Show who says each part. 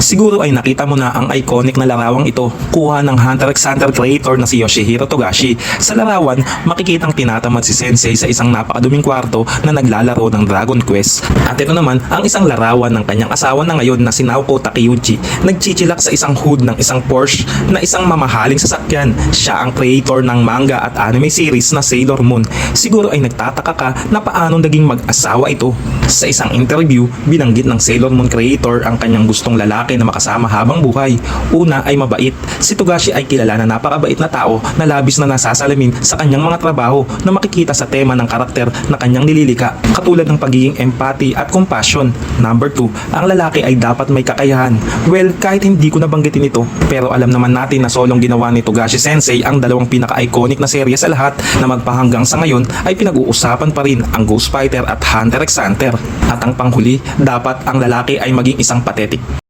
Speaker 1: Siguro ay nakita mo na ang iconic na larawang ito, kuha ng Hunter x Hunter creator na si Yoshihiro Togashi. Sa larawan, makikitang tinatamad si Sensei sa isang napakaduming kwarto na naglalaro ng Dragon Quest. At ito naman, ang isang larawan ng kanyang asawa na ngayon na si Naoko Takeuchi, nagchichilak sa isang hood ng isang Porsche na isang mamahaling sasakyan. Siya ang creator ng manga at anime series na Sailor Moon. Siguro ay nagtataka ka na paano naging mag-asawa ito. Sa isang interview, binanggit ng Sailor Moon creator ang kanyang gustong lalaki na makasama habang buhay. Una ay mabait. Si Togashi ay kilala na napakabait na tao na labis na nasasalamin sa kanyang mga trabaho na makikita sa tema ng karakter na kanyang nililika, katulad ng pagiging empathy at compassion. Number 2, ang lalaki ay dapat may kakayahan. Well, kahit hindi ko nabanggitin ito, pero alam naman natin na solong ginawa ni Togashi Sensei ang dalawang pinaka-iconic na serye sa lahat na magpahanggang sa ngayon ay pinag-uusapan pa rin ang Ghost Fighter at Hunter x Hunter. At ang panghuli, dapat ang lalaki ay maging isang pathetic